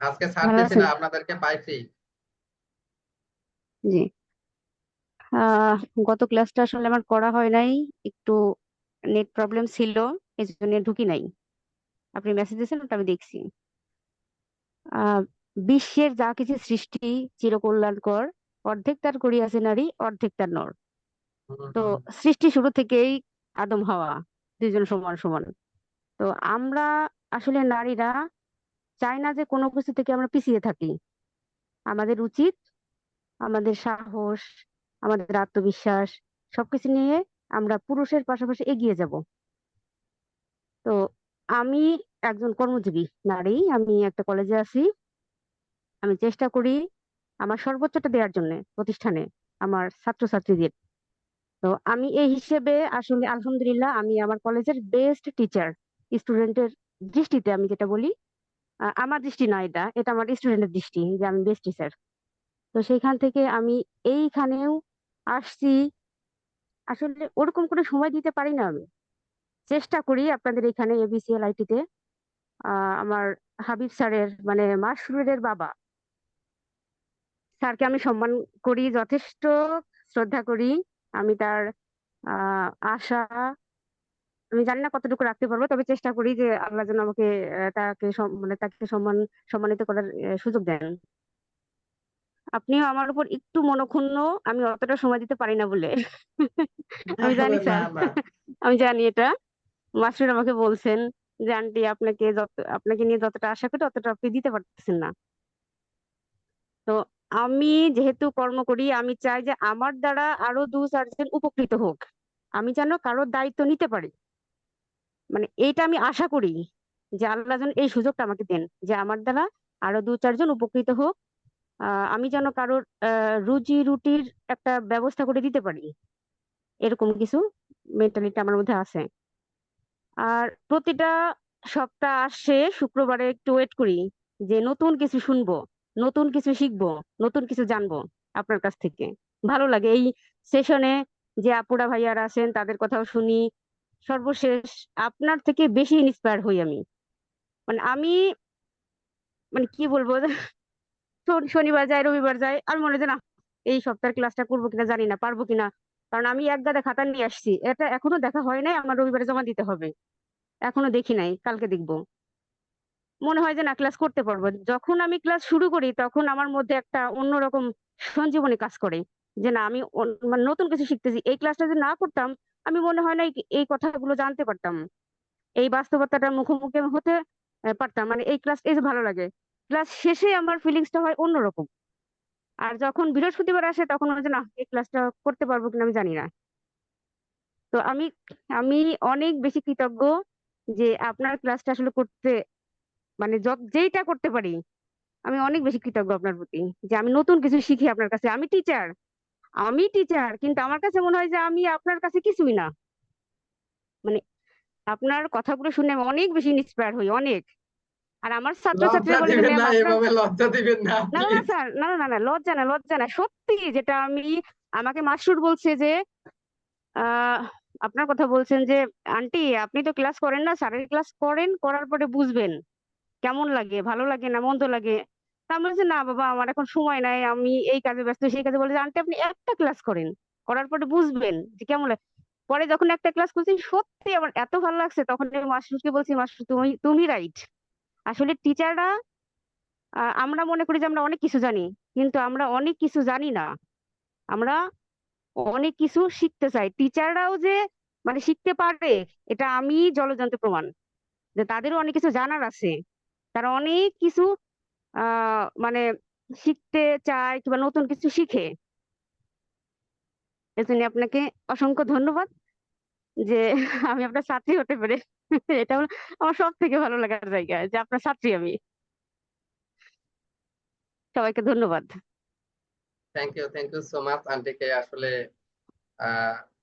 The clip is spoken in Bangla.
আজকে ছাড়তেছি না আপনাদেরকে পাইছি। জি। গত ক্লাসটা আসলে আমার করা হয় নাই একটু নেট প্রবলেম ছিল এই জন্য ঢুকি নাই। আপনি মেসেজ দিয়েছেন ওটা আমি দেখছি। বিশ্বের যা কিছু সৃষ্টি চিরকল্যাণকর অর্ধেক তার করিয়াছে নারী অর্ধেক তার নর। তো সৃষ্টি শুরু থেকেই আদম হাওয়া দুজন সমান সমান। তো আমরা আসলে নারীরা চাই না যে কোনো কিছু থেকে আমরা পিছিয়ে থাকি। আমাদের উচিত, আমাদের সাহস, আমাদের আত্মবিশ্বাস, সবকিছু নিয়ে আমরা পুরুষের পাশাপাশি এগিয়ে যাব। তো আমি একজন কর্মজীবী, নারী, আমি একটা কলেজে আছি। আমি চেষ্টা করি আমার সর্বোচ্চটা দেওয়ার জন্য, প্রতিষ্ঠানে, আমার ছাত্রছাত্রীদের। তো আমি এই হিসেবে আসলে আলহামদুলিল্লাহ আমি আমার কলেজের বেস্ট টিচার স্টুডেন্টের দৃষ্টিতে আমি যেটা বলি আমার দৃষ্টি না এটা এটা আমার স্টুডেন্টের দৃষ্টি যে আমি বেস্ট টিচার তো সেইখান থেকে আমি এইখানেও আসছি। আসলে ওরকম করে সময় দিতে পারি না আমি। চেষ্টা করি আপনাদের এখানে এবিসিএল আইটিতে আমার হাবিব স্যারের মানে মাসরুরের বাবা। স্যারকে আমি সম্মান করি, যথেষ্ট শ্রদ্ধা করি। আমি তার আশা আমি জানি না কতটুকু রাখতে পারব তবে চেষ্টা করি যে আল্লাহ যেন আমাকে তাকে মানে তাকে সম্মান সম্মানিত করার সুযোগ দেন। আপনিও আমার উপর একটু মনক্ষুণ্ণ আমি অতটা সময় দিতে পারি না বলে। আমি জানি স্যার। আমি জানি এটা। মাস্টার আমাকে বলছেন যে আন্টি আপনাকে যত আপনাকে নিয়ে যতটা আশা করি ততটা আপনি দিতে পারতেছেন না। তো আমি যেহেতু কর্ম করি আমি চাই যে আমার দ্বারা আরও দু চারজন উপকৃত হোক। আমি যেন কারোর দায়িত্ব নিতে পারি। মানে এইটা আমি আশা করি যে আল্লাহ যেন এই সুযোগটা আমাকে দেন যে আমার দ্বারা আরও দু চারজন উপকৃত হোক। আমি যেন কারোর রুজি রুটির একটা ব্যবস্থা করে দিতে পারি। এরকম কিছু মেন্টালিটি আমার মধ্যে আছে। আর প্রতিটা সপ্তাহ আসে, শুক্রবারে একটু ওয়েট করি যে নতুন কিছু শুনব, নতুন কিছু শিখব, নতুন কিছু জানব আপনার কাছ থেকে। ভালো লাগে এই সেশনে যে আপুরা ভাইয়ারা আছেন তাদের কথাও শুনি সর্বশেষ আপনার থেকে বেশি ইন্সপায়ার হই আমি। মানে আমি মানে কি বলব? শনিবার যাই রবিবার যাই আমি মনে হয় না, এই সপ্তাহের ক্লাসটা করব কিনা জানি না, পারব কিনা। কারণ আমি এক গাদা খাতা নিয়ে আসছি। এটা এখনও দেখা হয় নাই, আমার রবিবারে জমা দিতে হবে। এখনও দেখি নাই, কালকে দেখব। মনে হয় যে না ক্লাস করতে পারব। যখন আমি ক্লাস শুরু করি, তখন আমার মধ্যে একটা অন্যরকম সঞ্জীবনী কাজ করে। যে না, আমি মানে নতুন কিছু শিখতেছি। এই ক্লাসটা যদি না করতাম আমি মনে হয় না এই কথাগুলো জানতে পারতাম। এই বাস্তবতাটার মুখোমুখি হতে পারতাম। মানে এই ক্লাস এই ভালো লাগে। ক্লাস শেষে আমার ফিলিংসটা হয় অন্যরকম। আর যখন বৃহস্পতিবার আসে, তখন মনে যে না, এই ক্লাসটা করতে পারব কিনা আমি জানি না। তো আমি আমি অনেক বেশি কৃতজ্ঞ যে আপনার ক্লাসটা আসলে করতে মানে যেইটা করতে পারি, আমি অনেক বেশি কৃতজ্ঞ আপনার প্রতি। যে আমি নতুন কিছু শিখি আপনার কাছে। আমি টিচার আমি টিচার কিন্তু আমার কাছে মনে হয় যে আমি আপনার কাছে কিছুই না। মানে আপনার কথাগুলো শুনে আমি অনেক বেশি ইন্সপায়ার হই অনেক। আর আমার ছাত্রছাত্রীরা বলে না এভাবে লজ্জা দিবেন না না না না স্যার না না লজ্জা না লজ্জা না। সত্যি যেটা আমি আমাকে মাসুর বলছে যে আহ আপনার কথা বলছেন যে আন্টি আপনি তো ক্লাস করেন না স্যারের ক্লাস করেন করার পরে বুঝবেন। কেমন লাগে ভালো লাগে না মন্দ লাগে? আমি বলছি, না বাবা, আমার এখন সময় নাই, আমি এই কাজে ব্যস্ত, সেই কাজে। বলে আন্টি, আপনি একটা ক্লাস করেন। করার পরে বুঝবেন যে কেমন পরে যখন একটা ক্লাস করছি, সত্যি আমার এত ভালো লাগছে, তখন আমি মাস্টারকে বলছি মাস্টার তুমি তুমি রাইট আসলে টিচাররা আমরা মনে করি যে আমরা অনেক কিছু জানি, কিন্তু আমরা অনেক কিছু জানি না। আমরা অনেক কিছু শিখতে চাই। টিচাররাও যে মানে শিখতে পারবে এটা আমি জলজন্ত প্রমাণ। যে তাদেরও অনেক কিছু জানার আছে। তারা অনেক কিছু মানে শিখতে চায় কিংবা নতুন কিছু শিখে। এজন্য আপনাকে অসংখ্য ধন্যবাদ যে আমি আপনার ছাত্রী হতে পেরে। এটা হলো আমার সব থেকে ভালো লাগার জায়গা যে আপনার ছাত্রী আমি। সবাইকে ধন্যবাদ। Thank you thank you so much আন্টিকে। আসলে